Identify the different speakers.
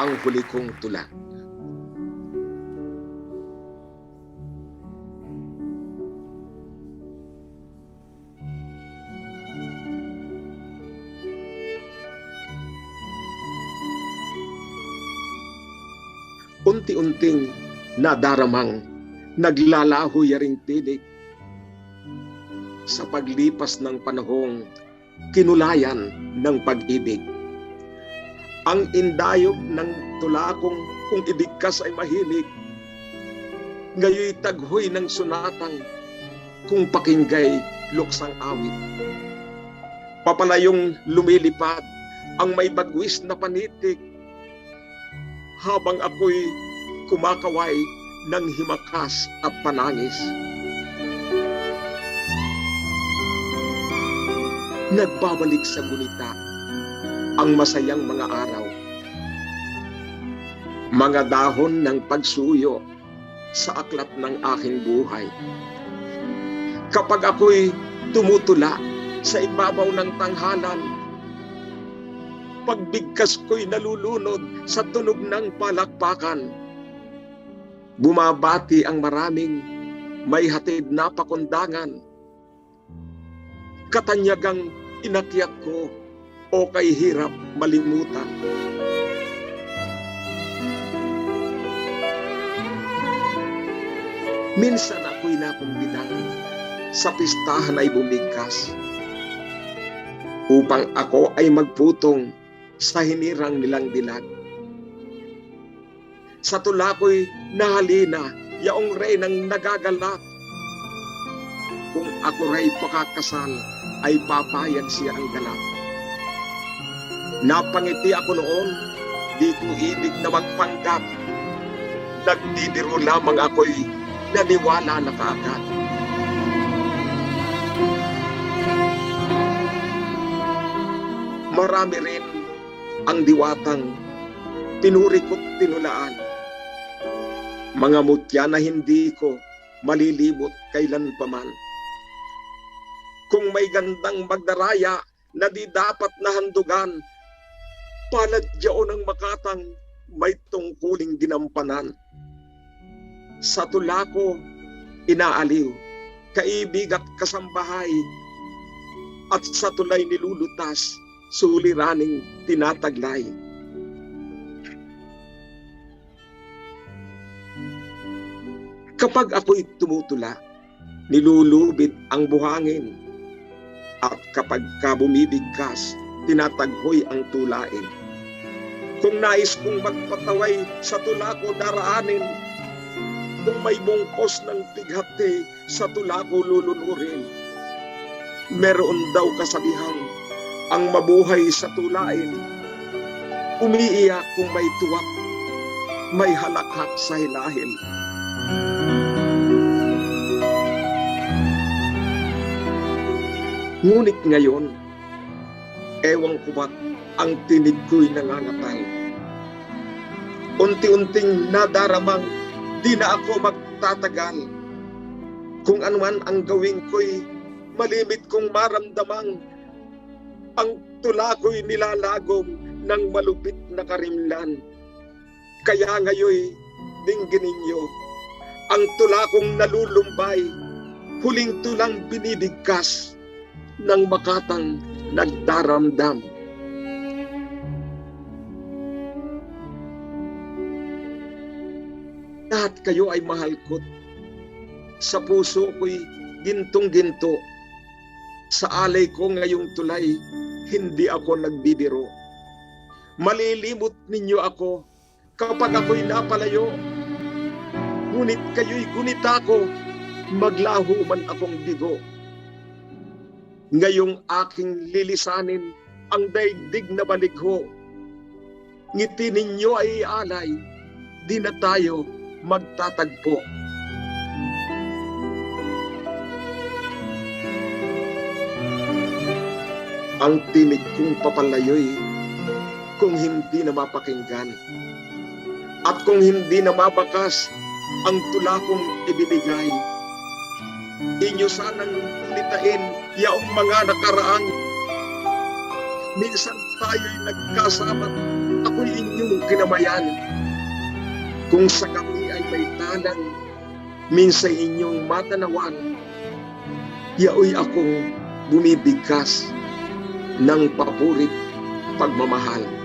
Speaker 1: ang huli kong tula. Unti-unting nadaramang naglalaho yaring tinig sa paglipas ng panahong kinulayan ng pag-ibig. Ang indayog ng tulakong kung ibigkas ay mahilig, ngayoy taghoy ng sunatang kung pakinggay luksang awit. Papalayong lumilipad ang may bagwis na panitig habang ako'y kumakaway ng himakas at panangis. Nagbabalik sa gunita ang masayang mga araw. Mga dahon ng pagsuyo sa aklat ng aking buhay. Kapag ako'y tumutula sa ibabaw ng tanghalan, pagbigkas ko'y nalulunod sa tunog ng palakpakan. Bumabati ang maraming may hatid na pakundangan. Katanyagang inakyat ko o kay hirap malimutan. Minsan ako'y nakumbidang sa pistahan ay bumigkas upang ako ay magputong sa hinirang nilang dilag. Sa tula ko'y nahalina yaong rey ng nagagalak. Kung ako rey pakakasal, ay papayag siya ang galak. Napangiti ako noon, di ko ibig na magpanggap. Nagdidiro lamang ako'y naniwala na kaagad. Marami rin ang diwatang pinuri ko't tinulaan. Mga mutya na hindi ko malilibot kailan paman. Kung may gandang magdaraya na di dapat na handugan, paladyaon ng makatang may tungkuling ginampanan. Sa tula ko, inaaliw, kaibig at kasambahay, at sa tulay nilulutas, suliraning tinataglay. Kapag ako'y tumutula, nilulubid ang buhangin. At kapag ka tinataghoy ang tulain. Kung nais kong magpataway sa tula ko daraanin, kung may bungkos ng bighati sa tula ko lulunurin, meron daw kasabihang ang mabuhay sa tulain. Umiiyak kung may tuwak, may halakhak sa hilahil. Ngunit ngayon, ewan ko ba't ang tinig ko'y nangangatal. Unti-unting nadaramang di na ako magtatagal. Kung anuman ang gawin ko'y malimit kong maramdamang ang tula ko'y nilalagom ng malupit na karimlan. Kaya ngayoy, dinggin ninyo, ang tula kong nalulumbay, huling tulang binibigkas ng makatang nagdaramdam. Lahat kayo ay mahal ko. Sa puso ko'y gintong-ginto. Sa alay ko ngayong tulay, hindi ako nagbibiro. Malilimot ninyo ako kapag ako'y napalayo. Ngunit kayo'y gunita ko, maglaho man akong bigo. Ngayong aking lilisanin ang daigdig na baligho. Ngiti ninyo ay alay, di na tayo magtatagpo. Ang tinig kong papalayo'y kung hindi na mapakinggan. At kung hindi na mabakas ang tula kong ibibigay, inyo sanang litain yaong mga nakaraang. Minsan tayo'y nagkasama, ako ako'y inyong kinamayan. Kung sa kami ay may tanang, minsay inyong matanawan, yaoy akong bumibigkas ng papurit pagmamahal.